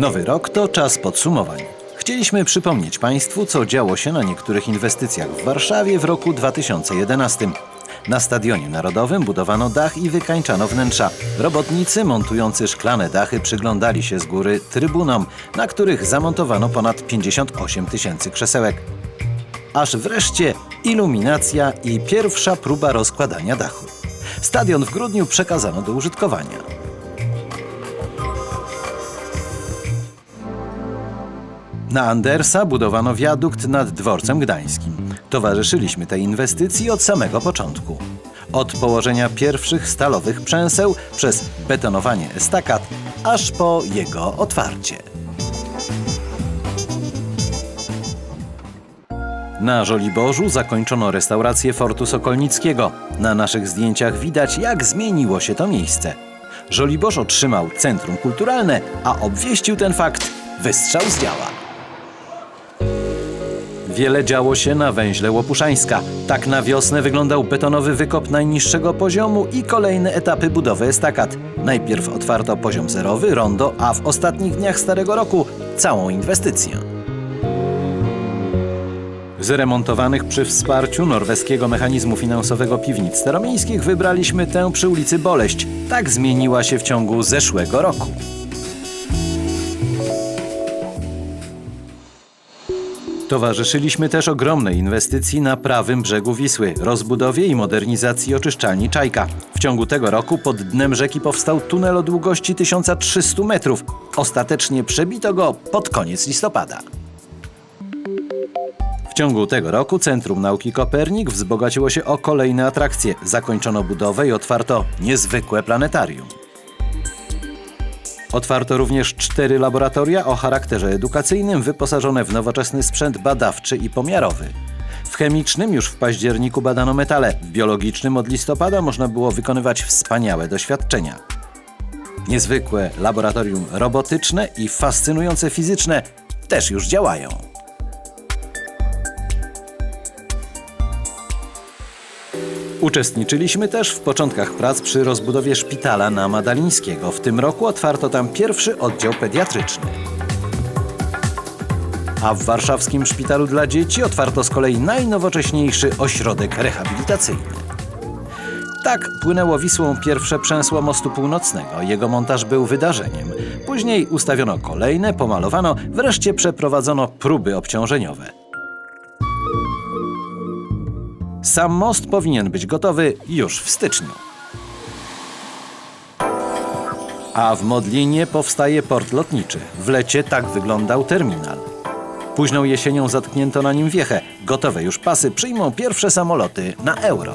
Nowy rok to czas podsumowań. Chcieliśmy przypomnieć Państwu, co działo się na niektórych inwestycjach w Warszawie w roku 2011. Na Stadionie Narodowym budowano dach i wykańczano wnętrza. Robotnicy montujący szklane dachy przyglądali się z góry trybunom, na których zamontowano ponad 58 tysięcy krzesełek. Aż wreszcie iluminacja i pierwsza próba rozkładania dachu. Stadion w grudniu przekazano do użytkowania. Na Andersa budowano wiadukt nad dworcem gdańskim. Towarzyszyliśmy tej inwestycji od samego początku. Od położenia pierwszych stalowych przęseł przez betonowanie estakat, aż po jego otwarcie. Na Żoliborzu zakończono restaurację Fortu Sokolnickiego. Na naszych zdjęciach widać, jak zmieniło się to miejsce. Żoliborz otrzymał centrum kulturalne, a obwieścił ten fakt wystrzał z działa. Wiele działo się na węźle Łopuszańska. Tak na wiosnę wyglądał betonowy wykop najniższego poziomu i kolejne etapy budowy estakat. Najpierw otwarto poziom zerowy, rondo, a w ostatnich dniach Starego Roku całą inwestycję. Zremontowanych przy wsparciu norweskiego mechanizmu finansowego piwnic staromiejskich wybraliśmy tę przy ulicy Boleść. Tak zmieniła się w ciągu zeszłego roku. Towarzyszyliśmy też ogromnej inwestycji na prawym brzegu Wisły, rozbudowie i modernizacji oczyszczalni Czajka. W ciągu tego roku pod dnem rzeki powstał tunel o długości 1300 metrów. Ostatecznie przebito go pod koniec listopada. W ciągu tego roku Centrum Nauki Kopernik wzbogaciło się o kolejne atrakcje. Zakończono budowę i otwarto niezwykłe planetarium. Otwarto również cztery laboratoria o charakterze edukacyjnym, wyposażone w nowoczesny sprzęt badawczy i pomiarowy. W chemicznym już w październiku badano metale, w biologicznym od listopada można było wykonywać wspaniałe doświadczenia. Niezwykłe laboratorium robotyczne i fascynujące fizyczne też już działają. Uczestniczyliśmy też w początkach prac przy rozbudowie szpitala na Madalińskiego. W tym roku otwarto tam pierwszy oddział pediatryczny. A w warszawskim szpitalu dla dzieci otwarto z kolei najnowocześniejszy ośrodek rehabilitacyjny. Tak płynęło Wisłą pierwsze przęsło mostu północnego. Jego montaż był wydarzeniem. Później ustawiono kolejne, pomalowano, wreszcie przeprowadzono próby obciążeniowe. Sam most powinien być gotowy już w styczniu. A w Modlinie powstaje port lotniczy. W lecie tak wyglądał terminal. Późną jesienią zatknięto na nim wiechę. Gotowe już pasy przyjmą pierwsze samoloty na euro.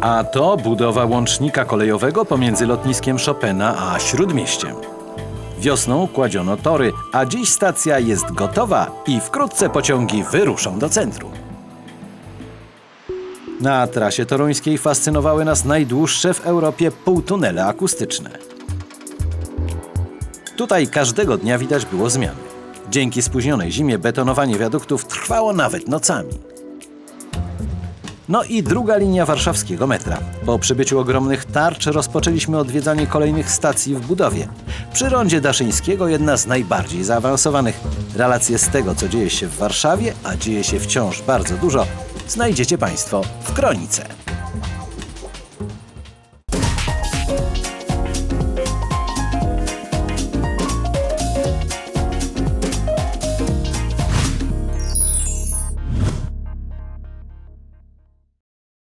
A to budowa łącznika kolejowego pomiędzy lotniskiem Chopina a Śródmieściem. Wiosną kładziono tory, a dziś stacja jest gotowa i wkrótce pociągi wyruszą do centrum. Na trasie toruńskiej fascynowały nas najdłuższe w Europie półtunele akustyczne. Tutaj każdego dnia widać było zmiany. Dzięki spóźnionej zimie betonowanie wiaduktów trwało nawet nocami. No i druga linia warszawskiego metra. Po przybyciu ogromnych tarcz rozpoczęliśmy odwiedzanie kolejnych stacji w budowie. Przy rondzie Daszyńskiego jedna z najbardziej zaawansowanych. Relacje z tego, co dzieje się w Warszawie, a dzieje się wciąż bardzo dużo, znajdziecie Państwo w Kronice.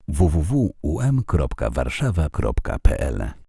www.um.warszawa.pl